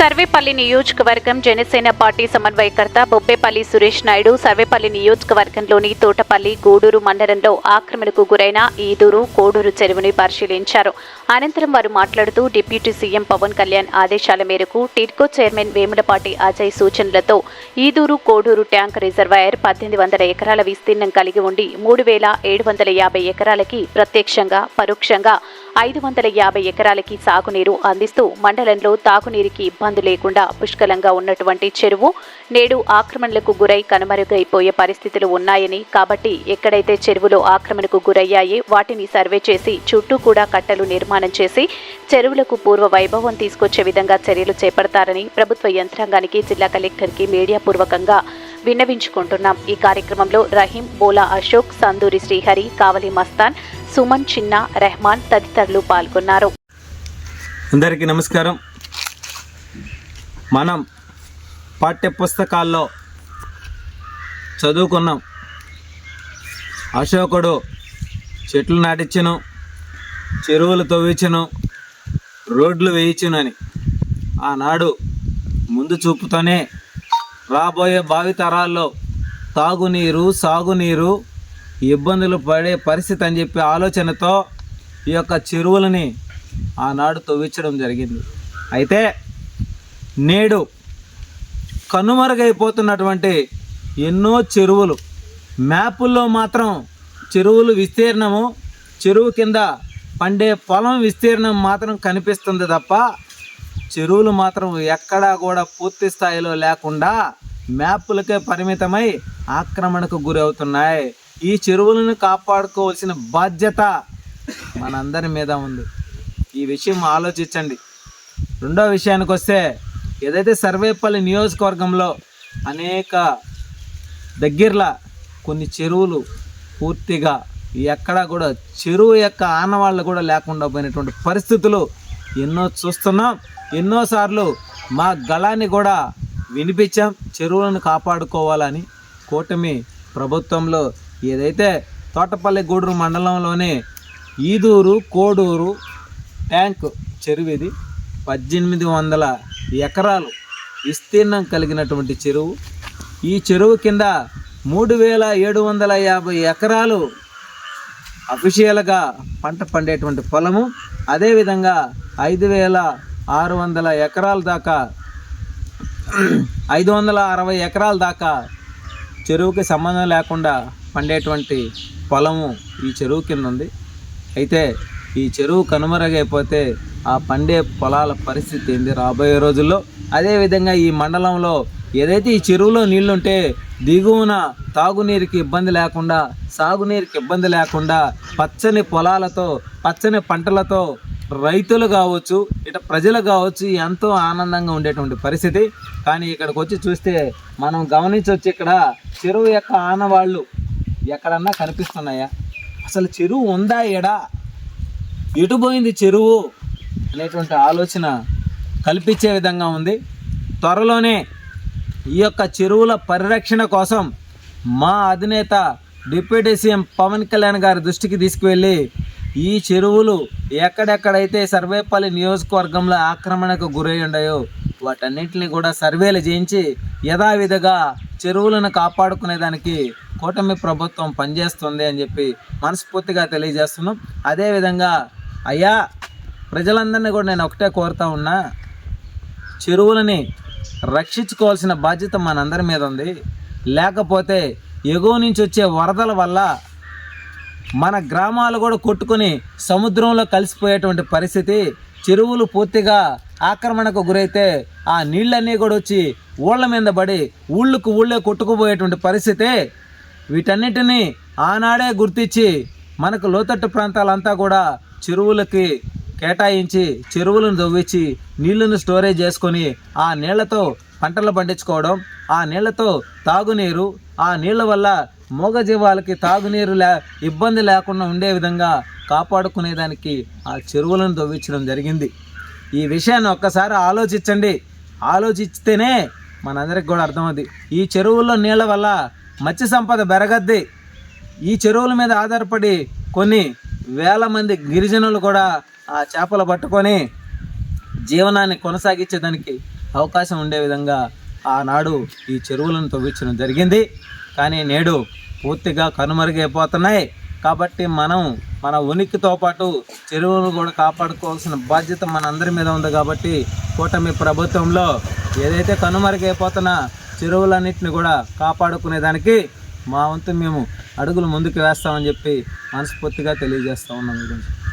సర్వేపల్లి నియోజకవర్గం జనసేన పార్టీ సమన్వయకర్త బొబ్బేపల్లి సురేష్ నాయుడు సర్వేపల్లి నియోజకవర్గంలోని తోటపల్లి గూడూరు మండలంలో ఆక్రమణకు గురైన ఈదూరు కోడూరు చెరువుని పరిశీలించారు. అనంతరం వారు మాట్లాడుతూ డిప్యూటీ సీఎం పవన్ కళ్యాణ్ ఆదేశాల మేరకు టిడ్కో చైర్మన్ వేములపాటి అజయ్ సూచనలతో ఈదూరు కోడూరు ట్యాంక్ రిజర్వాయర్ పద్దెనిమిది వందల ఎకరాల విస్తీర్ణం కలిగి ఉండి మూడు వేల ఏడు వందల యాభై ఎకరాలకి ప్రత్యక్షంగా పరోక్షంగా ఐదు వందల యాభై ఎకరాలకి సాగునీరు అందిస్తూ మండలంలో తాగునీరుకి ఇబ్బంది లేకుండా పుష్కలంగా ఉన్నటువంటి చెరువు నేడు ఆక్రమణలకు గురై కనుమరుగైపోయే పరిస్థితులు ఉన్నాయని కాబట్టి ఎక్కడైతే చెరువులు ఆక్రమణకు గురయ్యాయి వాటిని సర్వే చేసి చుట్టూ కూడా కట్టలు నిర్మాణం చేసి చెరువులకు పూర్వ వైభవం తీసుకొచ్చే విధంగా చర్యలు చేపడతారని ప్రభుత్వ యంత్రాంగానికి జిల్లా కలెక్టర్కి మీడియా పూర్వకంగా విన్నవించుకుంటున్నాం. ఈ కార్యక్రమంలో రహీం బోలా అశోక్ సందూరి శ్రీహరి కావలి మస్తాన్ సుమన్ చిన్న రెహమాన్ తదితరులు పాల్గొన్నారు. అందరికీ నమస్కారం. మనం పాఠ్య పుస్తకాల్లో చదువుకున్నాం. అశోకుడు చెట్లు నాటించను చెరువులు తవ్వించను రోడ్లు వేయించును అని ఆనాడు ముందు చూపుతోనే రాబోయే భావితరాల్లో తాగునీరు సాగునీరు ఇబ్బందులు పడే పరిస్థితి అని చెప్పే ఆలోచనతో ఈ యొక్క చెరువులని ఆనాడు తవ్వించడం జరిగింది. అయితే నేడు కనుమరుగైపోతున్నటువంటి ఎన్నో చెరువులు మ్యాపుల్లో మాత్రం చెరువులు విస్తీర్ణము చెరువు కింద పండే పొలం విస్తీర్ణం మాత్రం కనిపిస్తుంది తప్ప చెరువులు మాత్రం ఎక్కడా కూడా పూర్తి స్థాయిలో లేకుండా మ్యాప్లకే పరిమితమై ఆక్రమణకు గురవుతున్నాయి. ఈ చెరువులను కాపాడుకోవాల్సిన బాధ్యత మనందరి మీద ఉంది. ఈ విషయం ఆలోచించండి. రెండో విషయానికి వస్తే ఏదైతే సర్వేపల్లి నియోజకవర్గంలో అనేక దగ్గరలా కొన్ని చెరువులు పూర్తిగా ఎక్కడా కూడా చెరువు యొక్క ఆనవాళ్ళు కూడా లేకుండా పోయినటువంటి పరిస్థితులు ఎన్నో చూస్తున్నాం ఎన్నోసార్లు మా గళాన్ని కూడా వినిపించాం చెరువులను కాపాడుకోవాలని కూటమి ప్రభుత్వంలో ఏదైతే తోటపల్లి గూడూరు మండలంలోనే ఈదూరు కోడూరు ట్యాంక్ చెరువు ఇది పద్దెనిమిది వందల ఎకరాలు విస్తీర్ణం కలిగినటువంటి చెరువు. ఈ చెరువు కింద మూడు వేల ఏడు వందల యాభై ఎకరాలు అఫిషియల్గా పంట పండేటువంటి పొలము. అదేవిధంగా ఐదు వేల ఆరు వందల ఎకరాల దాకా ఐదు వందల అరవై ఎకరాల దాకా చెరువుకి సంబంధం లేకుండా పండేటువంటి పొలము ఈ చెరువు కింద ఉంది. అయితే ఈ చెరువు కనుమరుగైపోతే ఆ పండే పొలాల పరిస్థితి ఏంది రాబోయే రోజుల్లో? అదేవిధంగా ఈ మండలంలో ఏదైతే ఈ చెరువులో నీళ్ళుంటే దిగువన తాగునీరుకి ఇబ్బంది లేకుండా సాగునీరుకి ఇబ్బంది లేకుండా పచ్చని పొలాలతో పచ్చని పంటలతో రైతులు కావచ్చు ఇట ప్రజలు కావచ్చు ఎంతో ఆనందంగా ఉండేటువంటి పరిస్థితి. కానీ ఇక్కడికి వచ్చి చూస్తే మనం గమనించవచ్చు ఇక్కడ చెరువు యొక్క ఆనవాళ్ళు ఎక్కడన్నా కనిపిస్తున్నాయా? అసలు చెరువు ఉందా ఎడా ఎటుపోయింది చెరువు అనేటువంటి ఆలోచన కల్పించే విధంగా ఉంది. త్వరలోనే ఈ యొక్క చెరువుల పరిరక్షణ కోసం మా అధినేత డిప్యూటీ సీఎం పవన్ కళ్యాణ్ గారి దృష్టికి తీసుకువెళ్ళి ఈ చెరువులు ఎక్కడెక్కడైతే సర్వేపల్లి నియోజకవర్గంలో ఆక్రమణకు గురై ఉన్నాయో వాటన్నింటిని కూడా సర్వేలు చేయించి యథావిధిగా చెరువులను కాపాడుకునేదానికి కూటమి ప్రభుత్వం పనిచేస్తుంది అని చెప్పి మనస్ఫూర్తిగా తెలియజేస్తున్నాం. అదేవిధంగా అయ్యా ప్రజలందరినీ కూడా నేను ఒకటే కోరుతా ఉన్నా చెరువులని రక్షించుకోవాల్సిన బాధ్యత మనందరి మీద ఉంది. లేకపోతే ఎగువ నుంచి వచ్చే వరదల వల్ల మన గ్రామాలు కూడా కొట్టుకొని సముద్రంలో కలిసిపోయేటువంటి పరిస్థితి చెరువులు పూర్తిగా ఆక్రమణకు గురైతే ఆ నీళ్ళన్నీ కూడా వచ్చి ఊళ్ళ మీద పడి ఊళ్ళకు ఊళ్ళే కొట్టుకుపోయేటువంటి పరిస్థితి వీటన్నిటినీ ఆనాడే గుర్తించి మనకు లోతట్టు ప్రాంతాలంతా కూడా చెరువులకి కేటాయించి చెరువులను తవ్వించి నీళ్ళను స్టోరేజ్ చేసుకొని ఆ నీళ్ళతో పంటలు పండించుకోవడం ఆ నీళ్ళతో తాగునీరు ఆ నీళ్ళ వల్ల మూగజీవాలకి తాగునీరు లే ఇబ్బంది లేకుండా ఉండే విధంగా కాపాడుకునేదానికి ఆ చెరువులను తవ్వించడం జరిగింది. ఈ విషయాన్ని ఒక్కసారి ఆలోచించండి. ఆలోచిస్తేనే మనందరికి కూడా అర్థమవుద్ది. ఈ చెరువుల్లో నీళ్ళ వల్ల మత్స్య సంపద పెరగద్ది ఈ చెరువుల మీద ఆధారపడి కొన్ని వేల మంది గిరిజనులు కూడా ఆ చేపలు పట్టుకొని జీవనాన్ని కొనసాగించేదానికి అవకాశం ఉండే విధంగా ఆనాడు ఈ చెరువులను తవ్వించడం జరిగింది. కానీ నేడు పూర్తిగా కనుమరుగైపోతున్నాయి. కాబట్టి మనం మన ఉనికితో పాటు చెరువులను కూడా కాపాడుకోవాల్సిన బాధ్యత మన అందరి మీద ఉంది కాబట్టి కూటమి ప్రభుత్వంలో ఏదైతే కనుమరుగైపోతున్న చెరువులన్నింటిని కూడా కాపాడుకునేదానికి మా వంతు మేము అడుగులు ముందుకు వేస్తామని చెప్పి మనస్ఫూర్తిగా తెలియజేస్తా ఉన్నాం. గురించి